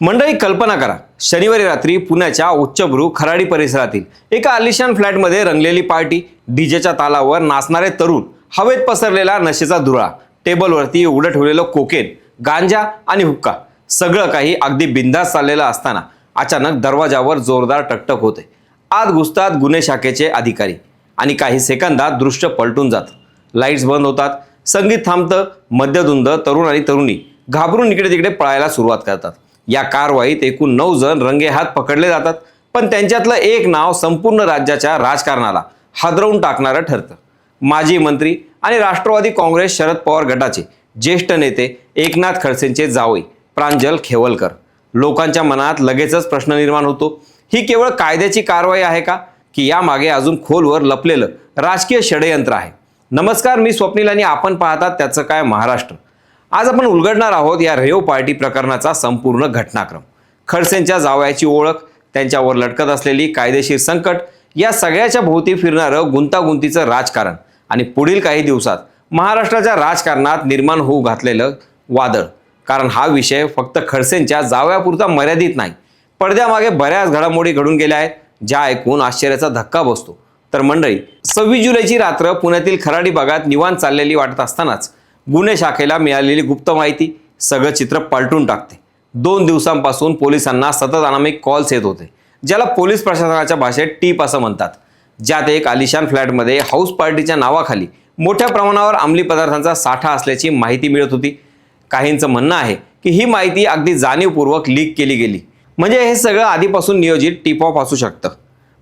मंडळी कल्पना करा. शनिवारी रात्री पुण्याच्या उच्चभ्रू खराडी परिसरातील एका आलिशान फ्लॅटमध्ये रंगलेली पार्टी डीजेच्या तालावर नाचणारे तरुण हवेत पसरलेला नशेचा धुरा टेबलवरती उघडं ठेवलेलं कोकेन गांजा आणि हुक्का सगळं काही अगदी बिंदास चाललेलं असताना अचानक दरवाजावर जोरदार टकटक होते. आत घुसतात गुन्हे शाखेचे अधिकारी आणि काही सेकंदात दृश्य पलटून जातं. लाईट्स बंद होतात संगीत थांबतं मध्यधुंद तरुण आणि तरुणी घाबरून इकडे तिकडे पळायला सुरुवात करतात. या कारवाईत एकूण नऊ जण रंगेहात पकडले जातात पण त्यांच्यातलं एक नाव संपूर्ण राज्याच्या राजकारणाला हादरवून टाकणारं ठरतं. माजी मंत्री आणि राष्ट्रवादी काँग्रेस शरद पवार गटाचे ज्येष्ठ नेते एकनाथ खडसेंचे जावई प्रांजल खेवलकर. लोकांच्या मनात लगेचच प्रश्न निर्माण होतो ही केवळ कायद्याची कारवाई आहे का की यामागे अजून खोलवर लपलेलं राजकीय षडयंत्र आहे? नमस्कार मी स्वप्नील आणि आपण पाहतात त्याचं काय महाराष्ट्र. आज आपण उलगडणार आहोत या रेव पार्टी प्रकरणाचा संपूर्ण घटनाक्रम. खडसेंच्या जावयाची ओळख त्यांच्यावर लटकत असलेली कायदेशीर संकट या सगळ्याच्या भोवती फिरणारं गुंतागुंतीचं राजकारण आणि पुढील काही दिवसात महाराष्ट्राच्या राजकारणात निर्माण होऊ घातलेलं वादळ. कारण हा विषय फक्त खडसेंच्या जावयापुरता मर्यादित नाही. पडद्यामागे बऱ्याच घडामोडी घडून गेल्या आहेत ज्या ऐकून आश्चर्याचा धक्का बसतो. तर मंडळी सव्वीस जुलैची रात्र पुण्यातील खराडी भागात निवांत चाललेली वाटत असतानाच गुन्हे शाखेला मिळालेली गुप्त माहिती सगळं चित्र पलटून टाकते. दोन दिवसांपासून पोलिसांना सतत अनामिक कॉल्स येत होते. ज्याला पोलीस प्रशासनाच्या भाषेत टीप असं म्हणतात. ज्यात एक आलिशान फ्लॅटमध्ये हाऊस पार्टीच्या नावाखाली मोठ्या प्रमाणावर अंमली पदार्थांचा साठा असल्याची माहिती मिळत होती. काहींचं म्हणणं आहे की ही माहिती अगदी जाणीवपूर्वक लीक केली गेली. म्हणजे हे सगळं आधीपासून नियोजित टिप ऑफ असू शकतं.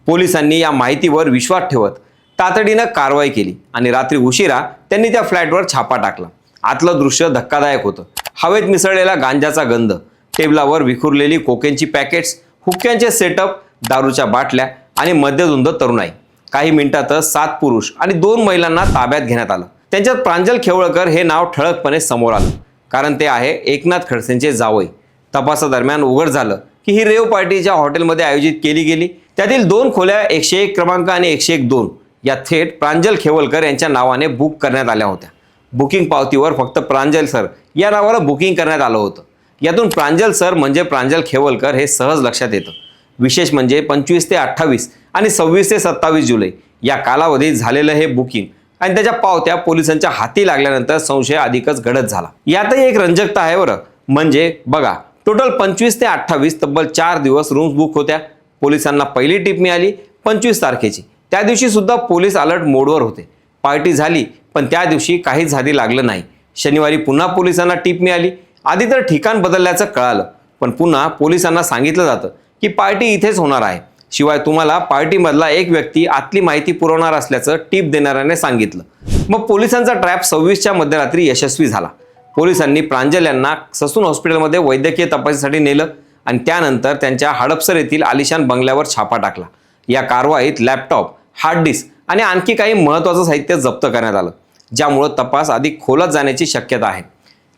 पोलिसांनी या माहितीवर विश्वास ठेवत तातडीनं कारवाई केली आणि रात्री उशिरा त्यांनी त्या फ्लॅटवर छापा टाकला. आतलं दृश्य धक्कादायक होतं. हवेत मिसळलेला गांजाचा गंध टेबलावर विखुरलेली कोकेनची पॅकेट्स हुक्क्यांचे सेटअप दारूच्या बाटल्या आणि मध्यधुंद तरुणाई. काही मिनिटातच सात पुरुष आणि दोन महिलांना ताब्यात घेण्यात आलं. त्यांच्यात प्रांजल खेवळकर हे नाव ठळकपणे समोर आलं. कारण ते आहे एकनाथ खडसेंचे जावई. तपासादरम्यान उघड झालं की ही रेव पार्टी ज्या हॉटेलमध्ये आयोजित केली गेली. त्यातील दोन खोल्या एकशे एक क्रमांक आणि एकशे एक दोन. या थेट प्रांजल खेवलकर यांच्या नावाने बुक करण्यात आल्या होत्या. बुकिंग पावतीवर फक्त प्रांजल सर या नावाला बुकिंग करण्यात आलं होतं. यातून प्रांजल सर म्हणजे प्रांजल खेवलकर हे सहज लक्षात येतं. विशेष म्हणजे पंचवीस ते अठ्ठावीस आणि सव्वीस ते सत्तावीस जुलै या कालावधीत झालेलं हे बुकिंग आणि त्याच्या पावत्या पोलिसांच्या हाती लागल्यानंतर संशय अधिकच घडत झाला. यातही एक रंजकता आहे बरं. म्हणजे बघा टोटल पंचवीस ते अठ्ठावीस तब्बल चार दिवस रूम्स बुक होत्या. पोलिसांना पहिली टीप मिळाली पंचवीस तारखेची. त्या दिवशी सुद्धा पोलीस अलर्ट मोडवर होते. पार्टी झाली पण त्या दिवशी काहीच हाती लागलं नाही. शनिवारी पुन्हा पोलिसांना टीप मिळाली. आधी तर ठिकाण बदलल्याचं कळालं पण पुन्हा पोलिसांना सांगितलं जातं की पार्टी इथेच होणार आहे. शिवाय तुम्हाला पार्टीमधला एक व्यक्ती आतली माहिती पुरवणार असल्याचं टीप देणाऱ्याने सांगितलं. मग पोलिसांचा ट्रॅप सव्वीसच्या मध्यरात्री यशस्वी झाला. पोलिसांनी प्रांजल यांना ससून हॉस्पिटलमध्ये वैद्यकीय तपासासाठी नेलं आणि त्यानंतर त्यांच्या हडपसर येथील आलिशान बंगल्यावर छापा टाकला. या कारवाईत लॅपटॉप हार्ड डिस्क आणि आणखी काही महत्त्वाचं साहित्य जप्त करण्यात आलं ज्यामुळं तपास अधिक खोलत जाण्याची शक्यता आहे.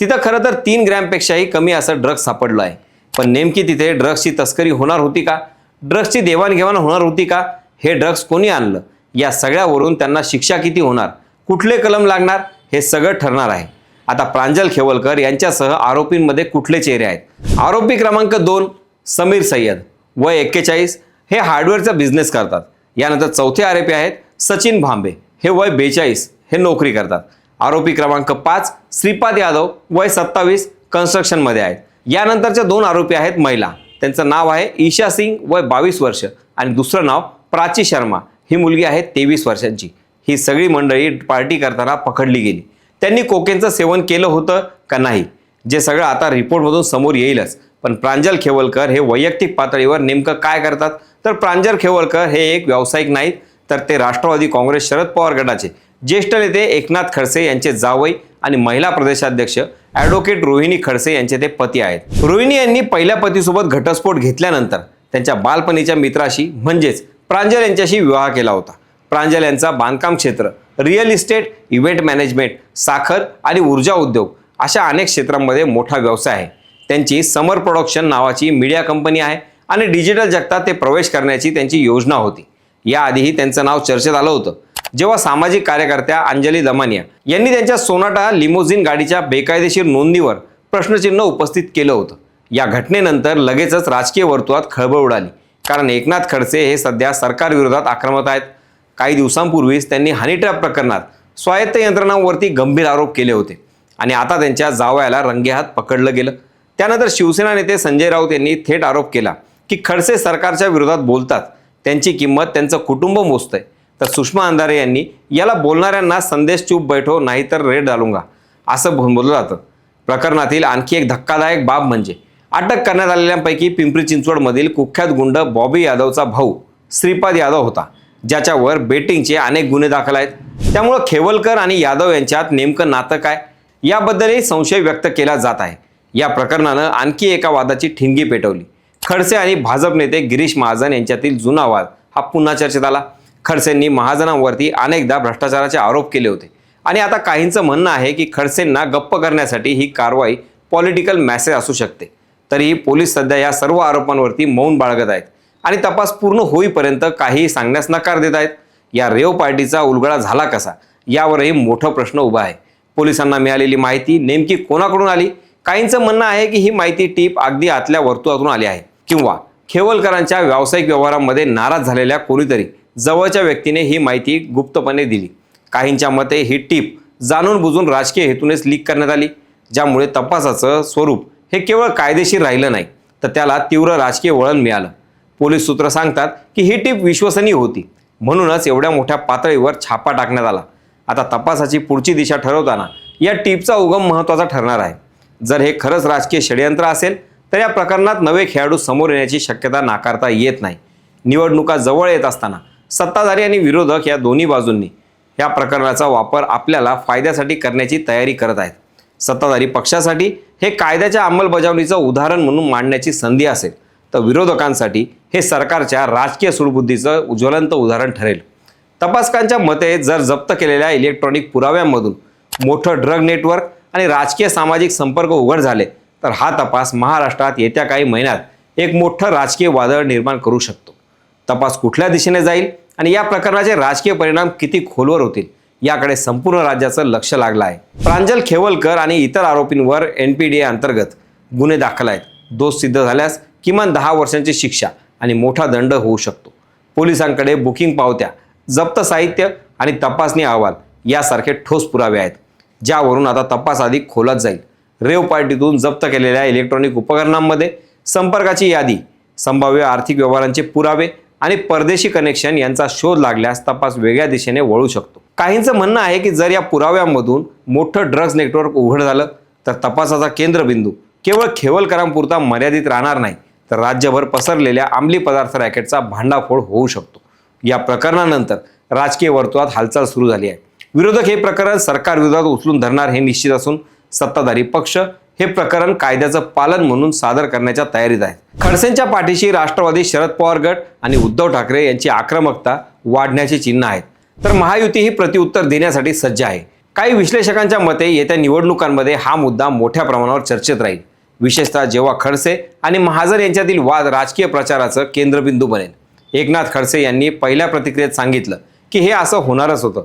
तिथं खरं तर तीन ग्रॅमपेक्षाही कमी असं ड्रग्ज सापडलं आहे. पण नेमकी तिथे ड्रग्सची तस्करी होणार होती का? ड्रग्सची देवाणघेवाण होणार होती का? हे ड्रग्स कोणी आणलं? या सगळ्यावरून त्यांना शिक्षा किती होणार? कुठले कलम लागणार? हे सगळं ठरणार आहे. आता प्रांजल खेवलकर यांच्यासह आरोपींमध्ये कुठले चेहरे आहेत? आरोपी क्रमांक दोन समीर सय्यद. वय एक्केचाळीस हे हार्डवेअरचा बिझनेस करतात. यानंतर चौथे आरोपी आहेत सचिन भांबे. हे वय बेचाळीस. हे नोकरी करतात. आरोपी क्रमांक पाच श्रीपाद यादव वय सत्तावीस कन्स्ट्रक्शनमध्ये आहेत. यानंतरच्या दोन आरोपी आहेत महिला. त्यांचं नाव आहे ईशा सिंग वय बावीस वर्ष. आणि दुसरं नाव प्राची शर्मा. ही मुलगी आहे तेवीस वर्षांची. ही सगळी मंडळी पार्टी करताना पकडली गेली. त्यांनी कोकेनचं सेवन केलं होतं का नाही? जे सगळं आता रिपोर्टमधून समोर येईलच. पण प्रांजल खेवलकर हे वैयक्तिक पातळीवर नेमकं काय करतात? तर प्रांजल खेवलकर हे एक व्यावसायिक नाहीत तर ते राष्ट्रवादी काँग्रेस शरद पवार गटाचे. ज्येष्ठ नेते एकनाथ खडसे यांचे जावई आणि महिला प्रदेशाध्यक्ष ॲडव्होकेट रोहिणी खडसे यांचे ते पती आहेत. रोहिणी यांनी पहिल्या पतीसोबत घटस्फोट घेतल्यानंतर त्यांच्या बालपणीच्या मित्राशी म्हणजेच प्रांजल यांच्याशी विवाह केला होता. प्रांजल यांचा बांधकाम क्षेत्र रिअल इस्टेट इव्हेंट मॅनेजमेंट साखर आणि ऊर्जा उद्योग अशा अनेक क्षेत्रांमध्ये मोठा व्यवसाय आहे. त्यांची समर प्रोडक्शन नावाची मीडिया कंपनी आहे. आणि डिजिटल जगतात ते प्रवेश करण्याची त्यांची योजना होती. याआधीही त्यांचं नाव चर्चेत आलं होतं. जेव्हा सामाजिक कार्यकर्त्या अंजली दमानिया यांनी त्यांच्या सोनाटा लिमोझिन गाडीच्या बेकायदेशीर नोंदीवर प्रश्नचिन्ह उपस्थित केलं होतं. या घटनेनंतर लगेचच राजकीय वर्तुळात खळबळ उडाली. कारण एकनाथ खडसे हे सध्या सरकारविरोधात आक्रमक आहेत. काही दिवसांपूर्वीच त्यांनी हनीट्रॅप प्रकरणात स्वायत्त यंत्रणांवरती गंभीर आरोप केले होते. आणि आता त्यांच्या जावयाला रंगेहात पकडलं गेलं. त्यानंतर शिवसेना नेते संजय राऊत यांनी थेट आरोप केला. की खडसे सरकारच्या विरोधात बोलतात. त्यांची किंमत त्यांचं कुटुंब मोजतंय. तर सुषमा अंधारे यांनी याला बोलणाऱ्यांना संदेश चूप बैठो नाहीतर रेड घालूंगा असं बोललं जातं. प्रकरणातील आणखी एक धक्कादायक बाब म्हणजे अटक करण्यात आलेल्यांपैकी पिंपरी चिंचवडमधील कुख्यात गुंड बॉबी यादवचा भाऊ श्रीपाद यादव होता ज्याच्यावर बेटिंगचे अनेक गुन्हे दाखल आहेत. त्यामुळं खेवलकर आणि यादव यांच्यात नेमकं नातं काय? याबद्दलही संशय व्यक्त केला जात आहे. या प्रकरणानं आणखी एका वादाची ठिणगी पेटवली. खडसे आणि भाजप नेते गिरीश महाजन यांच्यातील जुना वाद हा पुन्हा चर्चेत आला. खडसेंनी महाजनांवरती अनेकदा भ्रष्टाचाराचे आरोप केले होते. आणि आता काहींचं म्हणणं आहे की खडसेंना गप्प करण्यासाठी ही कारवाई पॉलिटिकल मॅसेज असू शकते. तरीही पोलीस सध्या या सर्व आरोपांवरती मौन बाळगत आहेत. आणि तपास पूर्ण होईपर्यंत काहीही सांगण्यास नकार देत आहेत. या रेव पार्टीचा उलगडा झाला कसा? यावरही मोठा प्रश्न उभा आहे. पोलिसांना मिळालेली माहिती नेमकी कोणाकडून आली? काहींचं म्हणणं आहे की ही माहिती टीप अगदी आतल्या वर्तुळातून आली आहे. किंवा खेवलकरांच्या व्यावसायिक व्यवहारामध्ये नाराज झालेल्या कोणीतरी जवळच्या व्यक्तीने ही माहिती गुप्तपणे दिली. काहींच्या मते ही टीप जाणून बुजून राजकीय हेतूनेच लीक करण्यात आली. ज्यामुळे तपासाचं स्वरूप हे केवळ कायदेशीर राहिलं नाही तर त्याला तीव्र राजकीय वळण मिळालं. पोलीस सूत्र सांगतात की ही टीप विश्वसनीय होती. म्हणूनच एवढ्या मोठ्या पातळीवर छापा टाकण्यात आला. आता तपासाची पुढची दिशा ठरवताना या टीपचा उगम महत्त्वाचा ठरणार आहे. जर हे खरंच राजकीय षडयंत्र असेल तर या प्रकरणात नवे खेळाडू समोर येण्याची शक्यता नाकारता येत नाही. निवडणुका जवळ येत असताना सत्ताधारी आणि विरोधक या दोन्ही बाजूंनी या प्रकरणाचा वापर आपल्याला फायद्यासाठी करण्याची तयारी करत आहेत. सत्ताधारी पक्षासाठी हे कायद्याच्या अंमलबजावणीचं उदाहरण म्हणून मांडण्याची संधी असेल तर विरोधकांसाठी हे सरकारच्या राजकीय सुडबुद्धीचं ज्वलंत उदाहरण ठरेल. तपासकांच्या मते जर जप्त केलेल्या इलेक्ट्रॉनिक पुराव्यांमधून मोठं ड्रग नेटवर्क आणि राजकीय सामाजिक संपर्क उघड झाले तर हा तपास महाराष्ट्रात येत्या काही महिन्यात एक मोठं राजकीय वादळ निर्माण करू शकतो. तपास कुठल्या दिशेने जाईल आणि या प्रकरणाचे राजकीय परिणाम किती खोलवर होतील याकडे संपूर्ण राज्याचं लक्ष लागलं आहे. प्रांजल खेवलकर आणि इतर आरोपींवर एन पी डी ए अंतर्गत गुन्हे दाखल आहेत. दोष सिद्ध झाल्यास किमान दहा वर्षांची शिक्षा आणि मोठा दंड होऊ शकतो. पोलिसांकडे बुकिंग पावत्या जप्त साहित्य आणि तपासणी अहवाल यासारखे ठोस पुरावे आहेत ज्यावरून आता तपास अधिक खोलात जाईल. रेव पार्टीतून जप्त केलेल्या इलेक्ट्रॉनिक उपकरणांमध्ये संपर्काची यादी संभाव्य आर्थिक व्यवहारांचे पुरावे आणि परदेशी कनेक्शन यांचा शोध लागल्यास तपास वेगळ्या दिशेने वळू शकतो. काहींचं म्हणणं आहे की जर या पुराव्यांमधून मोठं ड्रग्ज नेटवर्क उघड झालं तर तपासाचा केंद्रबिंदू केवळ खेवलकरांपुरता मर्यादित राहणार नाही तर राज्यभर पसरलेल्या अंमली पदार्थ रॅकेटचा भांडाफोड होऊ शकतो. या प्रकरणानंतर राजकीय वर्तुळात हालचाल सुरू झाली आहे. विरोधक हे प्रकरण सरकार विरोधात उचलून धरणार हे निश्चित असून सत्ताधारी पक्ष हे प्रकरण कायद्याचं पालन म्हणून सादर करण्याच्या तयारीत आहेत. खडसेंच्या पाठीशी राष्ट्रवादी शरद पवार गट आणि उद्धव ठाकरे यांची आक्रमकता वाढण्याची चिन्ह आहेत. तर महायुती ही प्रतिउत्तर देण्यासाठी सज्ज आहे. काही विश्लेषकांच्या मते येत्या निवडणुकांमध्ये हा मुद्दा मोठ्या प्रमाणावर चर्चेत राहील. विशेषतः जेव्हा खडसे आणि महाजन यांच्यातील वाद राजकीय प्रचाराचं केंद्रबिंदू बनेल. एकनाथ खडसे यांनी पहिल्या प्रतिक्रियेत सांगितलं की हे असं होणारच होतं.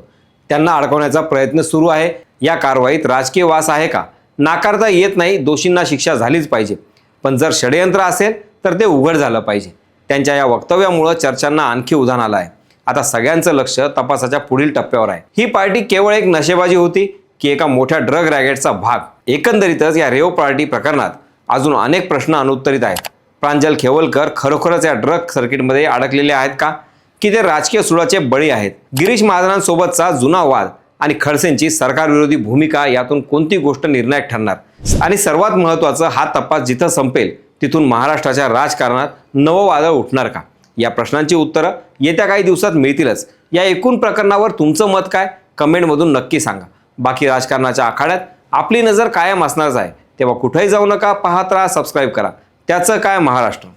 त्यांना अडकवण्याचा प्रयत्न सुरू आहे. या कारवाईत राजकीय वास आहे का? नाकारता येत नाही दोषींना शिक्षा झालीच पाहिजे. पण जर षडयंत्र असेल तर ते उघड झालं पाहिजे. त्यांच्या या वक्तव्यामुळं चर्चांना आणखी उधाण आलं आहे. आता सगळ्यांचं लक्ष तपासाच्या पुढील टप्प्यावर आहे. ही पार्टी केवळ एक नशेबाजी होती की एका मोठ्या ड्रग रॅगेटचा भाग. एकंदरीतच या रेव पार्टी प्रकरणात अजून अनेक प्रश्न अनुत्तरित आहेत. प्रांजल खेवलकर खरोखरच या ड्रग सर्किटमध्ये अडकलेले आहेत का? की ते राजकीय सुडाचे बळी आहेत? गिरीश महाजनांसोबतचा जुना वाद आणि खडसेंची सरकारविरोधी भूमिका यातून कोणती गोष्ट निर्णायक ठरणार? आणि सर्वात महत्त्वाचं हा तपास जिथं संपेल तिथून महाराष्ट्राच्या राजकारणात नवं वादळ उठणार का? या प्रश्नांची उत्तरं येत्या काही दिवसात मिळतीलच. या एकूण प्रकरणावर तुमचं मत काय? कमेंटमधून नक्की सांगा. बाकी राजकारणाच्या आखाड्यात आपली नजर कायम असणारच आहे. तेव्हा कुठेही जाऊ नका पाहत राहा सबस्क्राईब करा. त्याचं काय महाराष्ट्र?